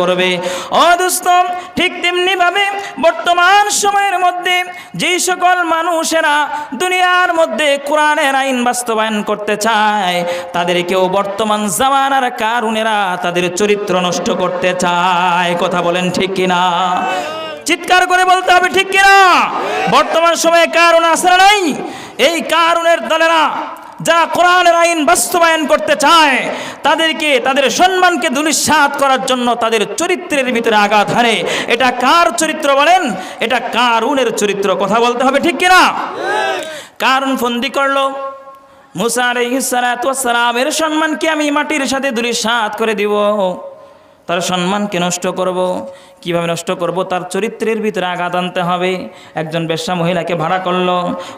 করবে। অদুস্ত ঠিক তেমনি ভাবে বর্তমান সময়ের মধ্যে যেই সকল মানুষেরা দুনিয়ার মধ্যে কোরআনের আইন বাস্তবায়ন করতে চায়, তাদেরকেও বর্তমান জামানার কারুনেরা তাদের চরিত্র নষ্ট করতে চায়। কথা বলেন ঠিক কিনা? চিৎকার করে বলতে হবে ঠিক কিনা? বর্তমান সময়ে কারণ না নাই। এই কারণের দলেরা যারা কোরআনের আইন বাস্তবায়ন করতে চায়, তাদেরকে, তাদের সম্মানকে দুলিশ্বাত করার জন্য তাদের চরিত্রের ভিতরে আঘাত হারে এটা কার চরিত্র বলেন? এটা কারুনের চরিত্র। কথা বলতে হবে ঠিক কিনা? কারণ ফন্দি করল। মুসার ইসারাত সালামের সম্মানকে আমি মাটির সাথে দুলিশ্বাত করে দিব। তার সম্মানকে নষ্ট করব, কীভাবে নষ্ট করব? তার চরিত্রের ভিতরে আঘাত আনতে হবে। একজন বেশ্যা মহিলাকে ভাড়া করল,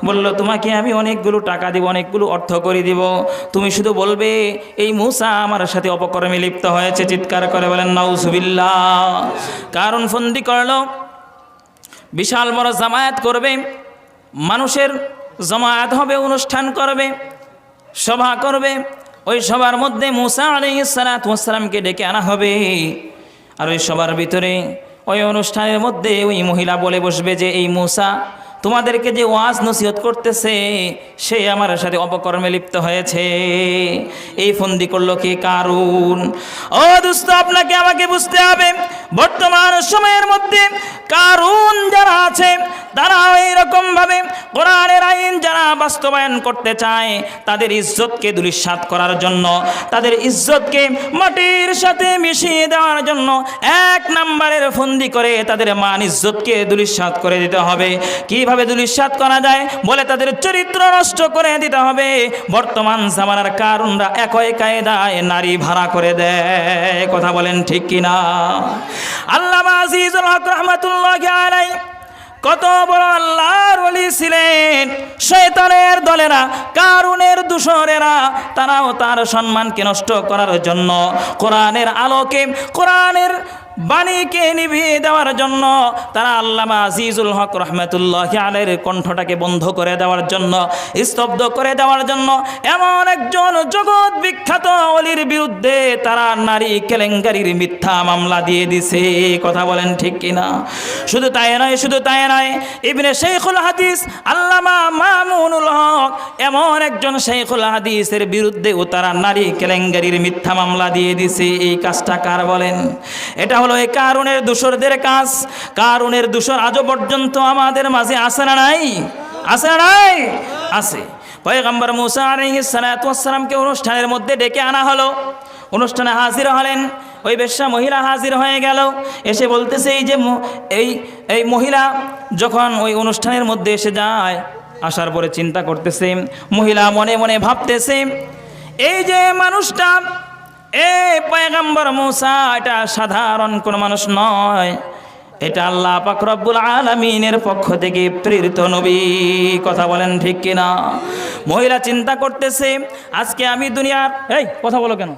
বলল, তোমাকে আমি অনেকগুলো টাকা দিব, অনেকগুলো অর্থ করে দিব। তুমি শুধু বলবে, এই মুসা আমার সাথে অপকর্মে লিপ্ত হয়েছে। চিৎকার করে বলেন, নাউজুবিল্লাহ। কারণ ফন্দি করল, বিশাল বড় জামায়াত করবে, মানুষের জমায়েত হবে, অনুষ্ঠান করবে, সভা করবে ওই সবার মধ্যে মুসা আলাইসালামকে ডেকে আনা হবে। আর ওই সবার ভিতরে ওই অনুষ্ঠানের মধ্যে ওই মহিলা বলে বসবে যে, এই মুসা তোমাদেরকে যে ওয়াজ নসিহত করতেছে, সে আমার সাথে অপকর্মে লিপ্ত হয়েছে। এই ফন্দি করল কি? কারুন। ও দুস্থ আপনাকে আমাকে বুঝতে হবে, বর্তমান সময়ের মধ্যে কারুন যারা আছে তারা এইরকম ভাবে কোরআনের আইন যারা বাস্তবায়ন করতে চায়, তাদের ইজ্জতকে দুলিশ্বাত করার জন্য, তাদের ইজ্জতকে মাটির সাথে মিশিয়ে দেওয়ার জন্য এক নাম্বারের ফন্দি করে তাদের মান ইজ্জতকে দুলিশ্বাত করে দিতে হবে। কীভাবে দুলিশ্বাত করা যায় বলে তাদের চরিত্র নষ্ট করে দিতে হবে। বর্তমান জামানার কারণরা একই কায়দায় নারী ভাড়া করে দেয়। কথা বলেন ঠিক কিনা? আল্লাহ আজিজুল হক রহমতুল্লাহ আলাই কত বড় আল্লাহর ওলি ছিলেন। শয়তানের দলেরা, কারুনের দূষরেরা, তারাও তার সম্মানকে নষ্ট করার জন্য কোরআনের আলোকে, কোরআনের বাণীকে নিভিয়ে দেওয়ার জন্য তারা আল্লামা আজিজুল হক রহমতুল্লাহ আলের কণ্ঠটাকে বন্ধ করে দেওয়ার জন্য, স্তব্ধ করে দেওয়ার জন্য এমন একজন জগৎ বিখ্যাত অলির বিরুদ্ধে তারা নারী কেলেঙ্কারির মিথ্যা মামলা দিয়ে দিছে। কথা বলেন ঠিক কিনা? শুধু তাই নয়, শুধু তাই নয়, ইবনে শেখুল হাদিস, আল্লামা মামুনুল হক এমন একজন শেখুল হাদিসের বিরুদ্ধেও তারা নারী কেলেঙ্কারির মিথ্যা মামলা দিয়ে দিছে। এই কাজটা কার বলেন? এটা হলো এই কারণের দূষরদের কাজ কারণের দূষর আজও পর্যন্ত আমাদের মাঝে আসে না নাই? আসে না নাই? আছে পয়গম্বর মুসা ওয়াসসালামকে অনুষ্ঠানের মধ্যে ডেকে আনা হলো। অনুষ্ঠানে হাজির হলেন, ওই বেশ্যা মহিলা হাজির হয়ে গেল। এসে বলতেছে, এই যে এই এই মহিলা যখন ওই অনুষ্ঠানের মধ্যে এসে যায়, আসার পরে চিন্তা করতেছে, মহিলা মনে মনে ভাবতেছে, এই যে মানুষটা এ পয়গম্বর মুসা, এটা সাধারণ কোনো মানুষ নয়। এটা আল্লাহ পাক রব্বুল আলামিনের পক্ষ থেকে প্রেরিত নবী। কথা বলেন ঠিক কিনা? মহিলা চিন্তা করতেছে, আজকে আমি দুনিয়ার, এই, কথা বলো কেন?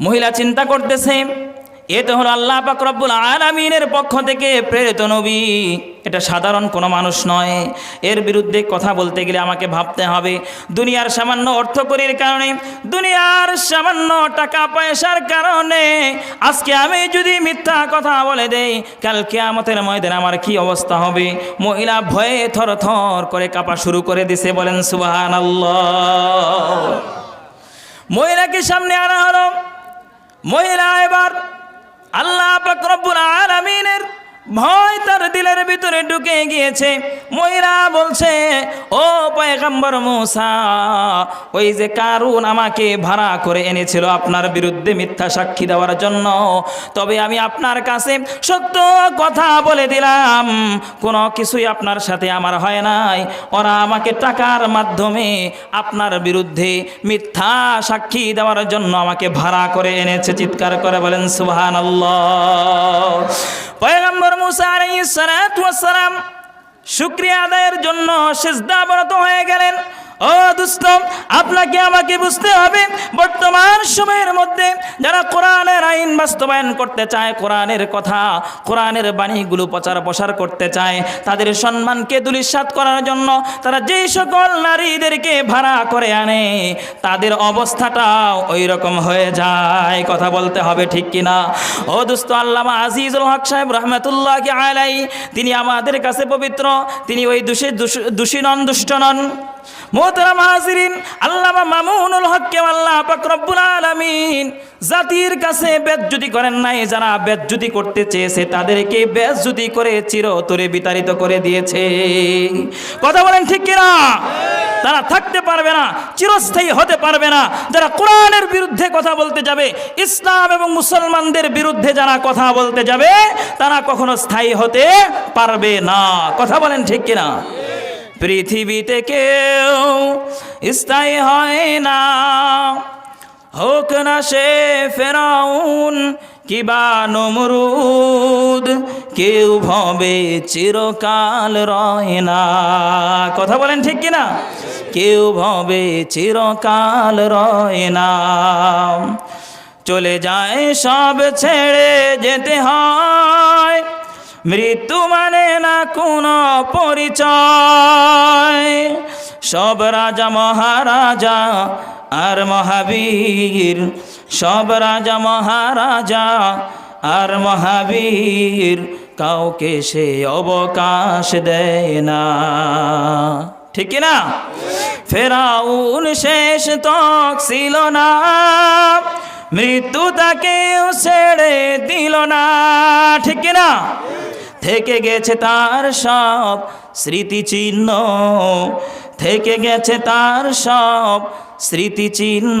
মহিলা চিন্তা করতেছে এ তো হলো আল্লাহ পাক রব্বুল আলামিনের পক্ষ থেকে প্রেরিত নবী। এটা সাধারণ কোনো মানুষ নয়। এর বিরুদ্ধে কথা বলতে গেলে আমাকে ভাবতে হবে। দুনিয়ার সামান্য অর্থকরীর কারণে, দুনিয়ার সামান্য টাকা পয়সার কারণে আজকে আমি যদি মিথ্যা কথা বলে দেই কালকে আমাদের ময়দানে আমার কি অবস্থা হবে? মহিলা ভয়ে থর থর করে কাঁপা শুরু করে দিছে, বলেন সুবাহান মহিলাকে সামনে আনা হলো। মহিলা এবার আল্লাহ পাক রব্বুল ভয় তার দিলের ভিতরে ঢুকে গিয়েছে। মহিলা বলছে, ও পয়গম্বর মুসা, ওই যে কারুন আমাকে ভাড়া করে এনেছিল আপনার বিরুদ্ধে মিথ্যা সাক্ষী দেওয়ার জন্য। তবে আমি আপনার কাছে সত্য কথা বলে দিলাম। কোনো কিছুই আপনার সাথে আমার হয় নাই। ওরা আমাকে টাকার মাধ্যমে আপনার বিরুদ্ধে মিথ্যা সাক্ষী দেওয়ার জন্য আমাকে ভাড়া করে এনেছে। চিৎকার করে বলেন সুবহান পয়গম্বর মুসা আলাইহিস সালাম শুক্রিয়া আদায়ের জন্য সিজদাবরত হয়ে গেলেন। ও দুস্থ আপনাকে আমাকে বুঝতে হবে। বর্তমান সময়ের মধ্যে যারা কোরআনের আইন বাস্তবায়ন করতে চায়, কোরআনের কথা, কোরআনের বাণীগুলো প্রচার প্রসার করতে চায়, তাদের সম্মানকে দুলিশাত করার জন্য তারা যেই সকল নারীদেরকে ভাড়া করে আনে, তাদের অবস্থাটাও ওই রকম হয়ে যায়। কথা বলতে হবে ঠিক কিনা? ও দুস্থ আল্লামা আজিজুল হক সাহেব রহমতুল্লাহ আলাই তিনি আমাদের কাছে পবিত্র, তিনি ওই দোষী দোষী নন দুষ্ট নন। মোহতারাম হাজিরিন, আল্লামা মামুনুল হককে আল্লাহ রব্বুল আলামিন জাতির কাছে বেজ্জুতি করেন নাই, যারা বেজ্জুতি করতে চেয়েছে তাদেরকে বেজ্জুতি করে চিরতরে বিতাড়িত করে দিয়েছে। কথা বলেন ঠিক কিনা? তারা থাকতে পারবে না, চিরস্থায়ী হতে পারবে না। যারা কোরআনের বিরুদ্ধে কথা বলতে যাবে, ইসলাম এবং মুসলমানদের বিরুদ্ধে যারা কথা বলতে যাবে, তারা কখনো স্থায়ী হতে পারবে না। কথা বলেন ঠিক কিনা? পৃথিবীতে কেউ স্থায়ী হয় না। হোক না সে ফেরাউন কিবা নমরুদ, কেউ ভবে চিরকাল রয় না। কথা বলেন ঠিক কিনা? কেউ ভবে চিরকাল রয় না। চলে যায় সব ছেড়ে যেতে হয়। মৃত্যু মানে না কোনো পরিচয়। সব রাজা মহারাজা আর মহাবীর। সব রাজা মহারাজা আর মহাবীর। কাউকে সে অবকাশ দেয় না। ঠিক না? ফেরাউন শেষ তক ছিল না। মৃত্যু তাকেও ছেড়ে দিল না। ঠিক না? থেকে গেছে তার সব স্মৃতিচিহ্ন। থেকে গেছে তার সব স্মৃতিচিহ্ন।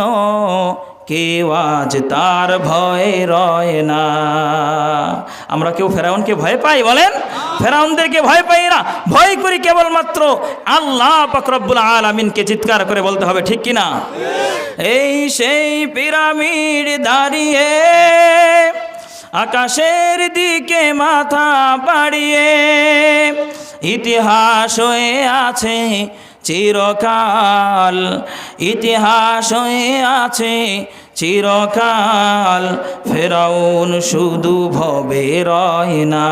কেউ আজ তার ভয় রয় না। আমরা কেউ ফেরাউনকে ভয় পাই বলেন? ফেরাউনদেরকে ভয় পাই না। ভয় করি কেবলমাত্র আল্লাহ পাকরব্বুল আলমিনকে চিৎকার করে বলতে হবে, ঠিক কিনা? এই সেই পিরামিড দাঁড়িয়ে আকাশের দিকে মাথা বাড়িয়ে ইতিহাস হয়ে আছে চিরকাল, ইতিহাস হয়ে আছে চিরকাল। ফেরাউন শুধু ভবে রয় না।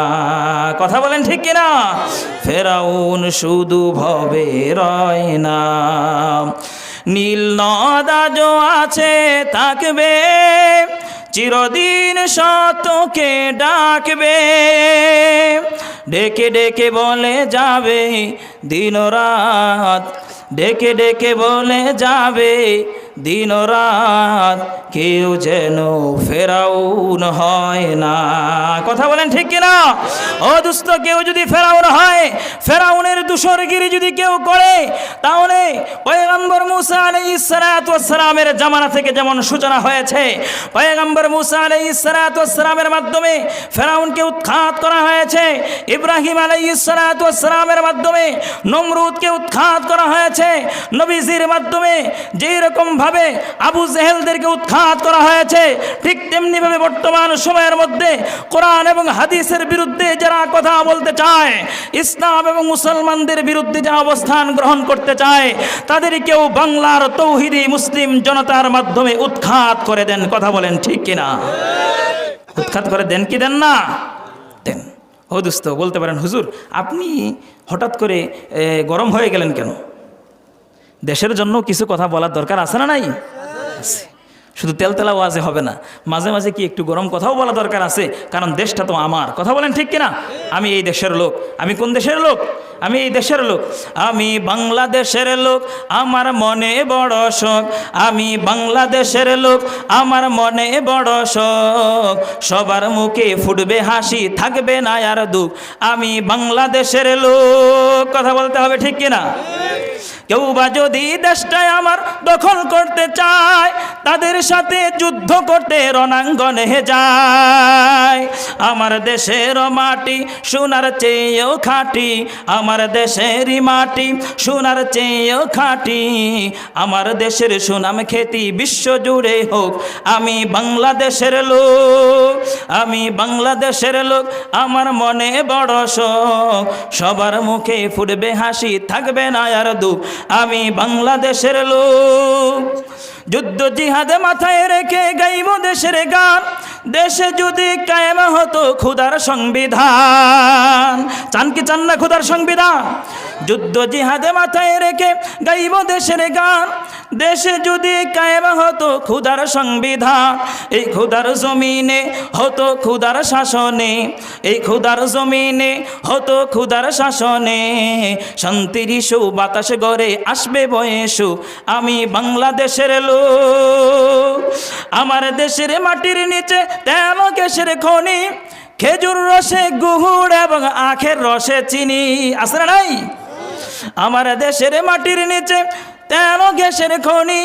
কথা বলেন ঠিক কিনা? ফেরাউন শুধু ভবে রয় না। নীল নদাজও আছে, থাকবে চিরদিন সতকে ডাকবে। ডেকে ডেকে বলে যাবে দিন রাত ডেকে ডেকে বলে যাবে দিন রাত কেউ যেন ফেরাউন হয় না। কথা বলেন ঠিক কিনা? ও কেউ যদি ফেরাউন হয়, ফেরাউনের দূষরগিরি যদি কেউ করে, তাহলে পয়গম্বর মুসা আলাই ইসালামের জামানা থেকে যেমন সূচনা হয়েছে, পয়গম্বর মুসা আলাই ইসালামের মাধ্যমে ফেরাউনকে উৎখাত করা হয়েছে, ইব্রাহিম আলাই ইসালামের মাধ্যমে নমরুদকে উৎখাত করা হয়েছে, নবীজির মাধ্যমে যেই রকম ভাবে আবু জেহেলদেরকে উৎখাত করা হয়েছে। ঠিক তেমনি ভাবে বর্তমান সময়ের মধ্যে কোরআন এবং হাদিসের বিরুদ্ধে যারা কথা বলতে চায়, ইসলাম এবং মুসলমানদের বিরুদ্ধে যারা অবস্থান গ্রহণ করতে চায়, তাদেরকেও বাংলার তৌহিদি মুসলিম জনতার মাধ্যমে উৎখাত করে দেন। কথা বলেন ঠিক কিনা? উৎখাত করে দেন কি দেন না? দেন। ও দুস্ত, বলতে পারেন, হুজুর, আপনি হঠাৎ করে গরম হয়ে গেলেন কেন? দেশের জন্য কিছু কথা বলার দরকার আছে না নাই? আছে। শুধু তেলতেলা ওয়াজে হবে না। মাঝে মাঝে কি একটু গরম কথাও বলা দরকার আছে? কারণ দেশটা তো আমার। কথা বলেন ঠিক কিনা? আমি এই দেশের লোক। আমি কোন দেশের লোক? আমি এই দেশের লোক। আমি বাংলাদেশের লোক। আমার মনে বড় শোক। আমি বাংলাদেশের লোক। আমার মনে বড় শোক। সবার মুখে ফুটবে হাসি, থাকবে না আর দুঃখ। আমি বাংলাদেশের লোক। কথা বলতে হবে ঠিক কিনা? কেউ বা যদি দেশটায় আমার দখল করতে চায়, তাদের সাথে যুদ্ধ করতে রণাঙ্গনে যায়। আমার দেশের মাটি সোনার চেয়েও খাঁটি, আমার দেশেরই মাটি সোনার চেয়েও খাঁটি, আমার দেশের সুনাম খ্যাতি বিশ্ব জুড়ে হোক, আমি বাংলাদেশের লোক, আমি বাংলাদেশের লোক, আমার মনে বড় শোক, সবার মুখে ফুটবে হাসি, থাকবে না আর দুঃখ আমি বাংলাদেশের লোক। যুদ্ধ জিহাদে মাথায় রেখে গাইব দেশের গান। দেশে যদি কায়েম হতো খুদার সংবিধান, চান কি চান না খুদার সংবিধান? যুদ্ধ জিহাদে মাথায় রেখে গাইব দেশের গান। দেশে যদি কায়েম হতো খুদার সংবিধান, এই খুদার জমিনে হতো খুদার শাসনে, এই খুদার জমিনে হতো খুদার শাসনে। শান্তির ইস্যু, বাতাস গড়ে আসবে বয়সু, আমি বাংলাদেশের লোক। আমার দেশের মাটির নিচে তেল সেরে খনি, খেজুর রসে গুহুড় এবং আখের রসে চিনি। আছে না নাই? আমার দেশের মাটির নিচে তেল গ্যাসের খনি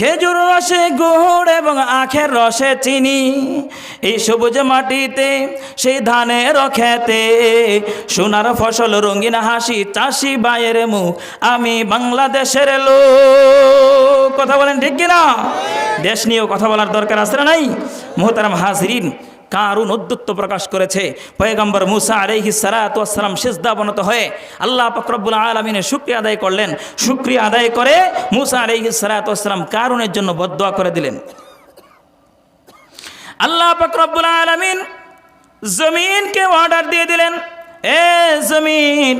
খেজুর রসে গুড় এবং আখের রসে চিনি, এই সবুজ মাটিতে সেই ধানের খেতে সোনার ফসল, রঙিন হাসি, চাষি বায়ের মুখ, আমি বাংলাদেশের লোক। কথা বলেন ঠিক কিনা? দেশ নিয়েও কথা বলার দরকার আছে না নাই? মোহতারাম হাজরিন কারুন উদ্যুত্ব প্রকাশ করেছে। পয়গম্বর মুসা আলাইহি সালাতাম সিজদা বনত হয়ে আল্লাহ ফকরবুল আলমিনের শুক্রিয়া আদায় করলেন। শুক্রিয়া আদায় করে মুসা আলাইহি সালাতাম কারুনের জন্য বদোয়া করে দিলেন। আল্লাহ ফকরবুল আলমিন জমিনকে অর্ডার দিয়ে দিলেন, এ জমিন,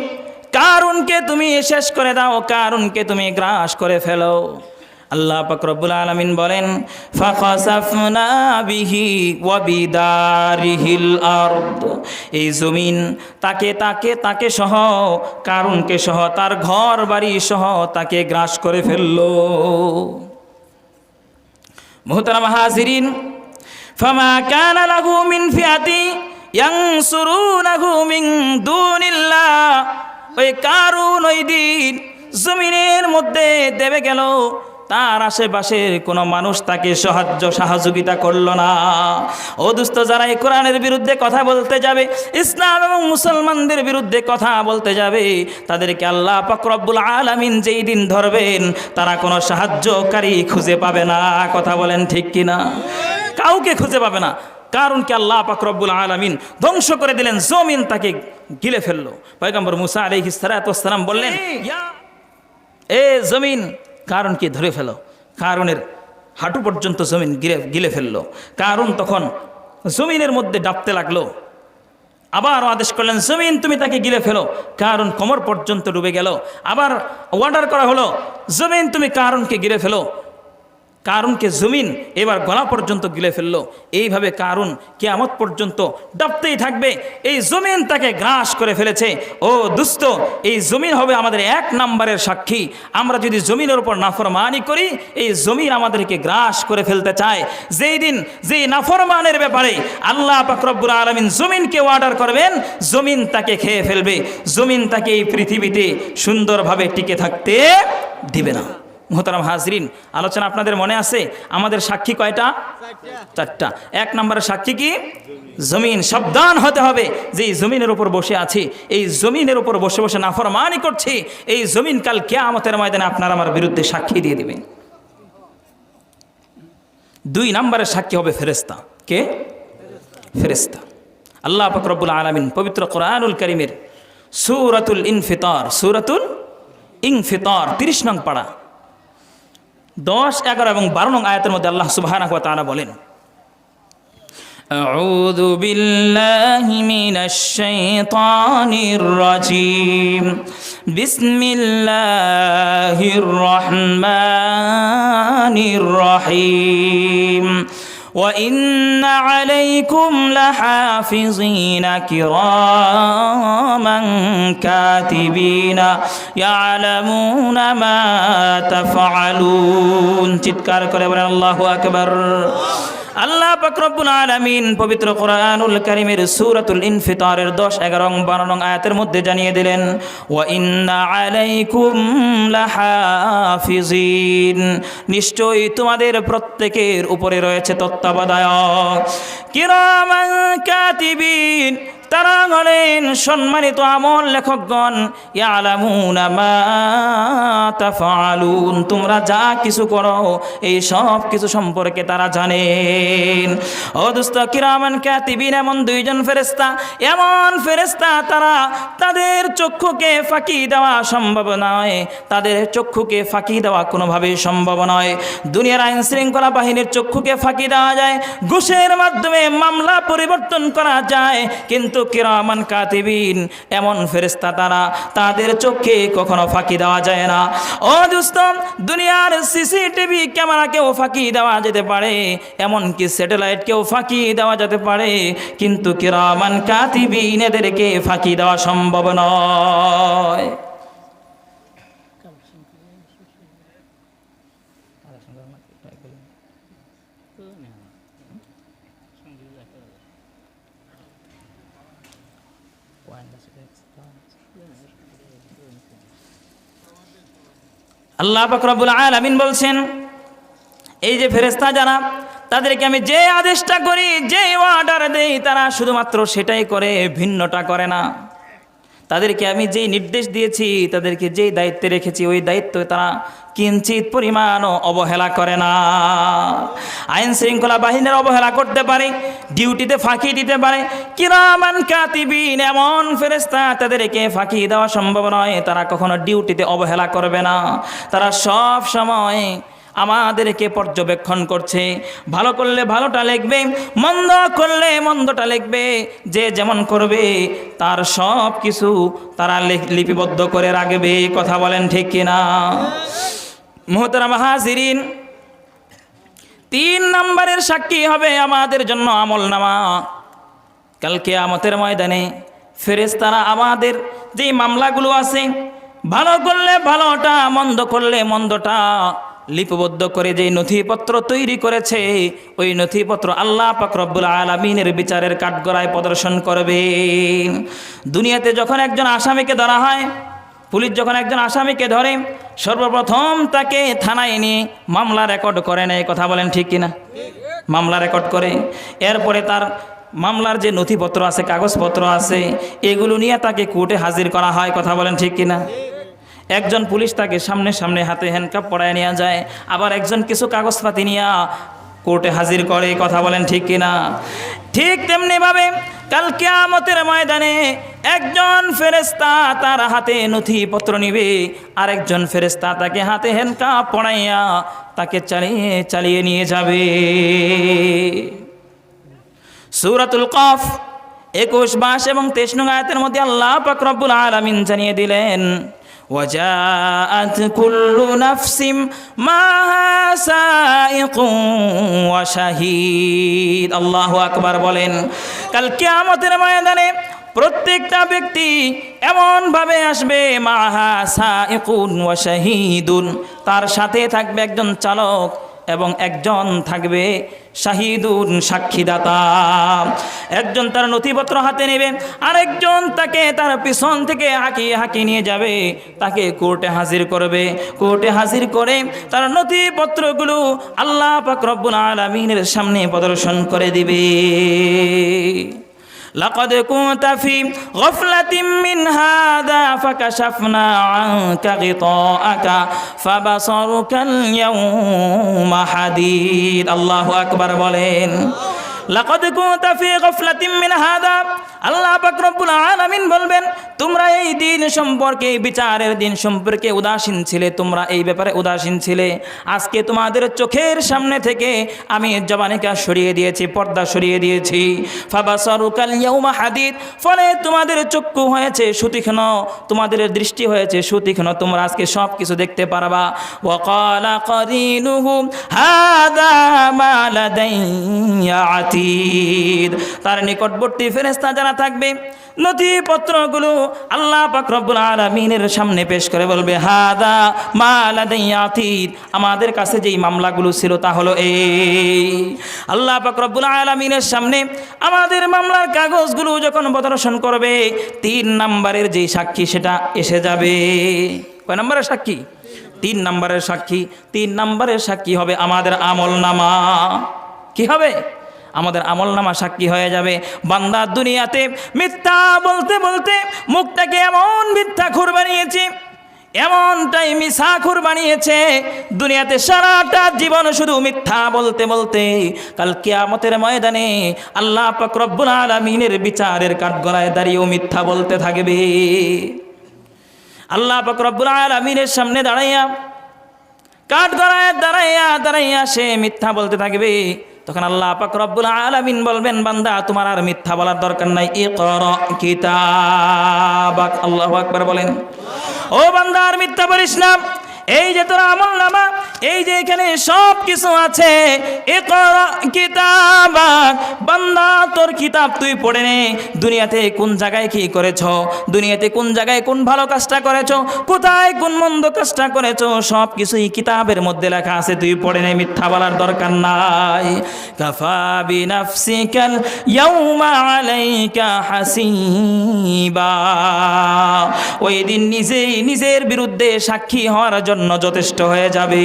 কারুনকে তুমি শেষ করে দাও, কারুনকে তুমি গ্রাস করে ফেলো। আল্লাহ পাকরবুল আলমিন বলেন এই জমিন তাকে তাকে তাকে সহ, কারুনকে সহ, তার ঘর বাড়ি সহ তাকে গ্রাস করে ফেলল। মোহতারাম হাজিরিন, ফামা কানা লাহু মিন ফিয়াতি ইয়ানসুরুনাহু মিন দুনিল্লাহ। ওই কারুন ওই দিন জমিনের মধ্যে দেবে গেল তার আশেপাশের কোনো মানুষ তাকে সাহায্য সহযোগিতা করল না। ও দুস্থ যারা এই কোরআনের বিরুদ্ধে কথা বলতে যাবে ইসলাম এবং মুসলমানদের বিরুদ্ধে কথা বলতে যাবে তাদেরকে আল্লাহ পাকরব্বুল আলামিন যেই দিন ধরবেন তারা কোনো সাহায্যকারী খুঁজে পাবে না। কথা বলেন ঠিক কিনা? কাউকে খুঁজে পাবে না। কারণ কি আল্লাহ পাকরব্বুল আলমিন ধ্বংস করে দিলেন জমিন তাকে গিলে ফেলল। পয়গম্বর মুসা আলহি বললেন এ জমিন কারণ কি ধরে ফেলো। কারণের হাঁটু পর্যন্ত জমিন গিলে গিলে ফেলল। কারণ তখন জমিনের মধ্যে ডাবতে লাগল। আবার আদেশ করলেন, জমিন তুমি তাকে গিলে ফেলো। কারণ কোমর পর্যন্ত ডুবে গেল। আবার ওয়ার্ডার করা হলো, জমিন তুমি কারণকে গিলে ফেলো। কারুনকে জমিন এবার গলা পর্যন্ত গিলে ফেলল। এইভাবে কারুন কেয়ামত পর্যন্ত ডাবতেই থাকবে। এই জমিন তাকে গ্রাস করে ফেলেছে। ও দুস্থ, এই জমিন হবে আমাদের এক নাম্বারের সাক্ষী। আমরা যদি জমিনের উপর নাফরমানি করি, এই জমিন আমাদেরকে গ্রাস করে ফেলতে চায়। যেই দিন, যেই নাফরমানের ব্যাপারে আল্লাহ পাকরব্বুর আলমিন জমিনকে অর্ডার করবেন, জমিন তাকে খেয়ে ফেলবে। জমিন তাকে এই পৃথিবীতে সুন্দরভাবে টিকে থাকতে দিবে না। মোহতারাম হাজরিন, আলোচনা আপনাদের মনে আছে? আমাদের সাক্ষী কয়টা? চারটা। এক নম্বরের সাক্ষী কি? জমিন। সাবধান হতে হবে। যে জমিনের উপর বসে আছি, এই জমিনের উপর বসে বসে নাফরমানি করছি, এই জমিন কাল কেয়ামতের ময়দানে আপনার আমার বিরুদ্ধে সাক্ষী দিয়ে দিবে দুই নম্বরের সাক্ষী হবে ফেরেস্তা কে? ফেরেস্তা আল্লাহ ফকরবুল আলমিন পবিত্র কোরআনুল করিমের সুরাতুল ইনফিতর সুরাতুল ইনফিতর, তিরিশ নং পাড়া দশ এগারো এবং বারো নং আয়াতের মধ্যে আল্লাহ সুবাহ বলেন أعوذ بالله من الشيطان الرجيم بسم الله الرحمن الرحيم وان عليكم لحافظين كراما كاتبين يعلمون ما تفعلون. تذكر الله اكبر আল্লাহু পাকরব্বুল আলামিন পবিত্র কোরআনুল কারীমের সূরাতুল ইনফিতারের 10 11 এবং 12 নং আয়াতের মধ্যে জানিয়ে দিলেন, ওয়া ইন্না আলাইকুম লাহাফিজিন। নিশ্চয়ই তোমাদের প্রত্যেকের উপরে রয়েছে তত্ত্বাবধায়ক। কিরামান কাতিবিন। তারা হলেন সম্মানিত আমল লেখকগণ, ইয়ালামুনা তোমরা যা কিছু করো, এই সব কিছু সম্পর্কে তারা জানেন। ও দোস্ত কিরামান কাতিবিন, এমন দুইজন ফেরেস্তা এমন ফেরেস্তা তারা তাদের চক্ষুকে ফাঁকি দেওয়া সম্ভব নয়। তাদের চক্ষুকে ফাঁকি দেওয়া কোনোভাবেই সম্ভব নয়। দুনিয়ার আইন শৃঙ্খলা বাহিনীর চক্ষুকে ফাঁকি দেওয়া যায়, ঘুষের মাধ্যমে মামলা পরিবর্তন করা যায়, কিন্তু কিরামান কাতিবিন, এমন ফেরেস্তা তারা তাদের চোখে কখনো ফাঁকি দেওয়া যায় না। ও দোস্ত, দুনিয়ার সিসিটিভি ক্যামেরাকেও ফাঁকি দেওয়া যেতে পারে, এমনকি স্যাটেলাইটকেও ফাঁকি দেওয়া যেতে পারে, কিন্তু কিরামান কাতিবিন এদেরকে ফাঁকি দেওয়া সম্ভব নয়। আল্লাহ পাকরবুল আলামিন বলছেন, এই যে ফেরেস্তা যারা, তাদেরকে আমি যে আদেশটা করি, যে অর্ডার দেই, তারা শুধুমাত্র সেটাই করে, ভিন্নটা করে না। তাদেরকে আমি যেই নির্দেশ দিয়েছি, তাদেরকে যেই দায়িত্বে রেখেছি, ওই দায়িত্ব তারা কিঞ্চিত পরিমাণও অবহেলা করে না। আইন শৃঙ্খলা বাহিনীর অবহেলা করতে পারে, ডিউটিতে ফাঁকি দিতে পারে, কিরামান কাতিবিন এমন ফেরেস্তা তাদেরকে ফাঁকি দেওয়া সম্ভব নয়। তারা কখনো ডিউটিতে অবহেলা করবে না। তারা সব সময় আমাদেরকে পর্যবেক্ষণ করছে। ভালো করলে ভালোটা লিখবে, মন্দ করলে মন্দটা লিখবে। যে যেমন করবে, তার সব কিছু তারা লিপিবদ্ধ করে রাখবে। কথা বলেন ঠিক কিনা? মোহতারাম হাজিরিন, তিন নম্বরের সাক্ষী হবে আমাদের জন্য আমল নামা। কালকে আমতের ময়দানে ফেরেশতারা আমাদের যে মামলাগুলো আছে, ভালো করলে ভালোটা, মন্দ করলে মন্দটা লিপিবদ্ধ করে যে নথিপত্র তৈরি করেছে, ওই নথিপত্র আল্লাহ রব্বুল আলমিনের বিচারের কাঠগড়ায় প্রদর্শন করবে। দুনিয়াতে যখন একজন আসামিকে ধরা হয়, পুলিশ যখন একজন আসামিকে ধরে, সর্বপ্রথম তাকে থানায় নিয়ে মামলা রেকর্ড করে নেয়। কথা বলেন ঠিক কিনা? মামলা রেকর্ড করে। এরপরে তার মামলার যে নথিপত্র আছে, কাগজপত্র আছে, এগুলো নিয়ে তাকে কোর্টে হাজির করা হয়। কথা বলেন ঠিক কিনা? একজন পুলিশ তাকে সামনে সামনে হাতে হ্যান্ডকাপ পড়ায় নেওয়া যায়, আবার একজন কিছু কাগজপাতি নিয়ে কোর্টে হাজির করে, কথা বলেন ঠিক কিনা? ঠিক তেমনিভাবে কাল কিয়ামতের ময়দানে একজন ফেরেস্তা তার হাতে নথিপত্র নিবে আর একজন ফেরেস্তা তাকে হাতে হ্যান্ডকাপ পড়াইয়া তাকে চালিয়ে চালিয়ে নিয়ে যাবে। সূরাতুল কফ একুশ বাস এবং তেইশ নং আয়াতের মধ্যে আল্লাহ পাক রব্বুল আলামিন জানিয়ে দিলেন وجاءت كل نفس معها سائق وشهيد আল্লাহু আকবার বলেন কাল কিয়ামতের ময়দানে প্রত্যেকটা ব্যক্তি এমনভাবে আসবে মাহা সাইকুন ওয়া শাহিদুন তার সাথে থাকবে একজন চালক এবং একজন থাকবে শাহিদুন সাক্ষীদাতা। একজন তার নথিপত্র হাতে নেবে, আরেকজন তাকে তার পিছন থেকে হাঁকিয়ে হাঁকিয়ে নিয়ে যাবে। তাকে কোর্টে হাজির করবে। কোর্টে হাজির করে তার নথিপত্রগুলো আল্লাহ পাক রব্বুল আলামিনের সামনে প্রদর্শন করে দিবে। لقد كنت في غفلة من هذا فكشفنا عنك غطاءك فبصرك اليوم حديد الله أكبر বলেন লাকাদ কুনতা ফি মিন হাদা। আল্লাহ পাক রব্বুল আলামিন বলবেন, তোমরা এই দিন সম্পর্কে বিচারের দিন সম্পর্কে উদাসীন ছিলে, তোমরা এই ব্যাপারে উদাসীন ছিলে। আজকে তোমাদের চোখের সামনে থেকে আমি জবানিকা সরিয়ে দিয়েছি, পর্দা সরিয়ে দিয়েছি। ফাবাসারুকাল ইয়াউমা হাদিদ, ফলে তোমাদের চক্ষু হয়েছে সুতীক্ষ্ণ, তোমাদের দৃষ্টি হয়েছে সুতীক্ষ্ণ, তোমরা আজকে সব কিছু দেখতে পারবা। ওয়াকালা করিনুহু, হাদা তার নিকটবর্তী ফেরেশতা যারা থাকবে, নথিপত্রগুলো আল্লাহ পাক রব্বুল আলামিনের সামনে পেশ করে বলবে, হাদা মা আমাদের কাছে যেই মামলাগুলো ছিল তা হলো এই। আল্লাহ পাক রব্বুল আলামিনের সামনে আমাদের মামলার কাগজগুলো যখন প্রদর্শন করবে, তিন নাম্বারের যেই সাক্ষী সেটা এসে যাবে। কয় নম্বরের সাক্ষী? তিন নম্বরের সাক্ষী। তিন নম্বরের সাক্ষী হবে আমাদের আমল নামা কি হবে? আমাদের আমল নামা সাক্ষী হয়ে যাবে। বান্দা দুনিয়াতে মিথ্যা বলতে বলতে মুখটাকে এমন মিথ্যা খুর বানিয়েছি, এমনটাই মিশাখুর বানিয়েছে। দুনিয়াতে সারাটা জীবন শুধু মিথ্যা বলতে বলতে কাল কিয়ামতের ময়দানে আল্লাহ পাক রব্বুল আলামিনের বিচারের কাঠগড়ায় দাঁড়িয়েও মিথ্যা বলতে থাকবে। আল্লাহ পাক রব্বুল আলামিনের সামনে দাঁড়াইয়া, কাঠগড়ায় দাঁড়াইয়া দাঁড়াইয়া সে মিথ্যা বলতে থাকবে। তখন আল্লাহ পাক রব্বুল আলামিন বলবেন, বান্দা, তোমার আর মিথ্যা বলার দরকার নাই। ইকরা কিতাবাক। আল্লাহু আকবার বলেন। ও বান্দা, আর মিথ্যা বলিস না। এই যে তোর আমল নামা এই যে এখানে সব কিছু আছে কিতাবাক বান্দা, তোর কিতাব তুই পড়ে নে। দুনিয়াতে কোন জায়গায় কি করেছ? দুনিয়াতে কোন জায়গায় কোন ভালো কাজটা করেছ? কোথায় কোন মন্দ কাজটা করেছ? সব কিছুই কিতাবের মধ্যে লেখা আছে, তুই পড়ে নে, মিথ্যা বলার দরকার নাই। ওই দিন নিজেই নিজের বিরুদ্ধে সাক্ষী হওয়ার জন্য যথেষ্ট হয়ে যাবে।